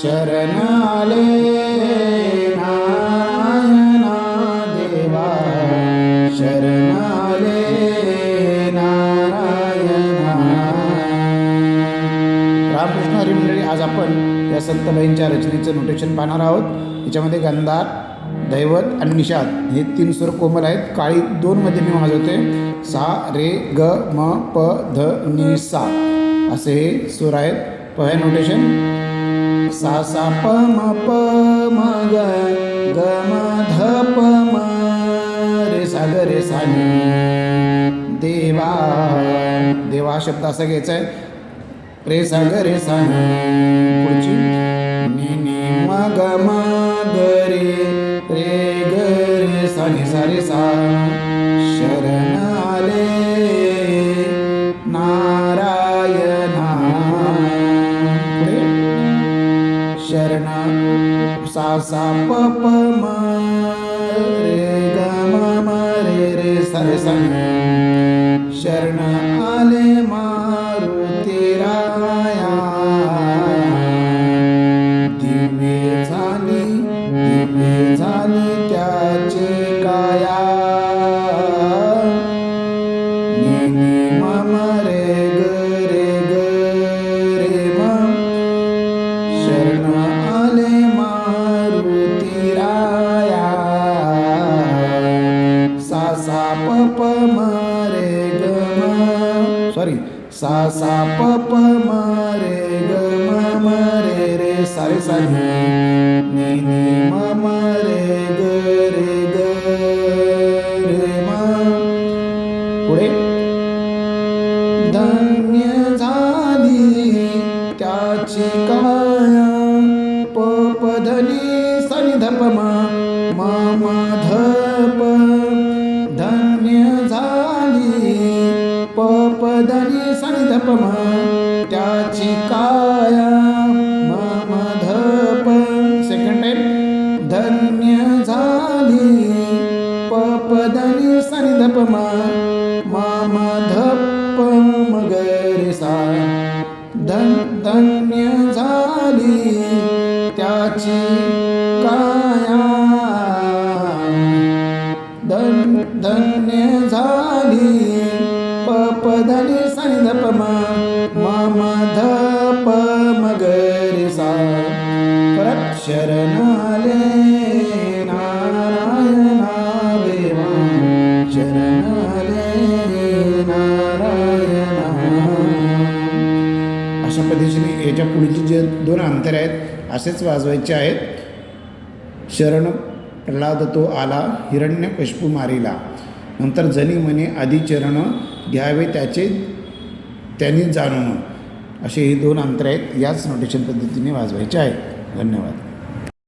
शरणाले नारायणा देवा शरणाले नारायणा. रामकृष्ण हरी मंडळी आज आपण या संतबाईंच्या रचनेचं नोटेशन पाहणार आहोत. याच्यामध्ये गंधार दैवत आणि निषाद हे तीन स्वर कोमल आहेत. काळी दोनमध्ये मी वाजवते. सा रे ग म प ध नि सा असे हे स्वर आहेत. पहिलं नोटेशन सा सा प म प म ग ग म ध प म रे सा ग रे सा नि देवा. देवा शब्द असा घ्यायचा आहे. रे सा ग रे सा नि पुढची. नि नि म ग म ग रे रे ग रे सा नि सा रे सा. शरण सा सा प प म रे ग म म रे रे सरे रे शरण आले म रे ग म सॉरी सा सा प प म रे ग म म रे. रे सा रे सा नि नी नी म म रे ग रे ग रे म. पुढे. धन्य झाली त्याची काया. पपधनी सनिधप म धप ध पपधनी सनिधप त्याची काया मम धप सेकंड टाइम धन्य झाली पपधनी सनिधप मम धप मगरे धन धन्य झाली त्याची काया. धन धन्य झाली पपधनी सनिधप मम धप मगरे सा परत शरण देवा अशा पद्धतीने याच्या पुढचे जे दोन अंतर आहेत असेच वाजवायचे आहेत. शरण प्रल्हाद तो आला हिरण्य कशपू मारिला नंतर जनी मने आधी चरण घ्यावे त्याचे त्यांनी जाणून असे हे दोन अंतर आहेत. याच नोटेशन पद्धतीने वाजवायचे आहेत धन्यवाद.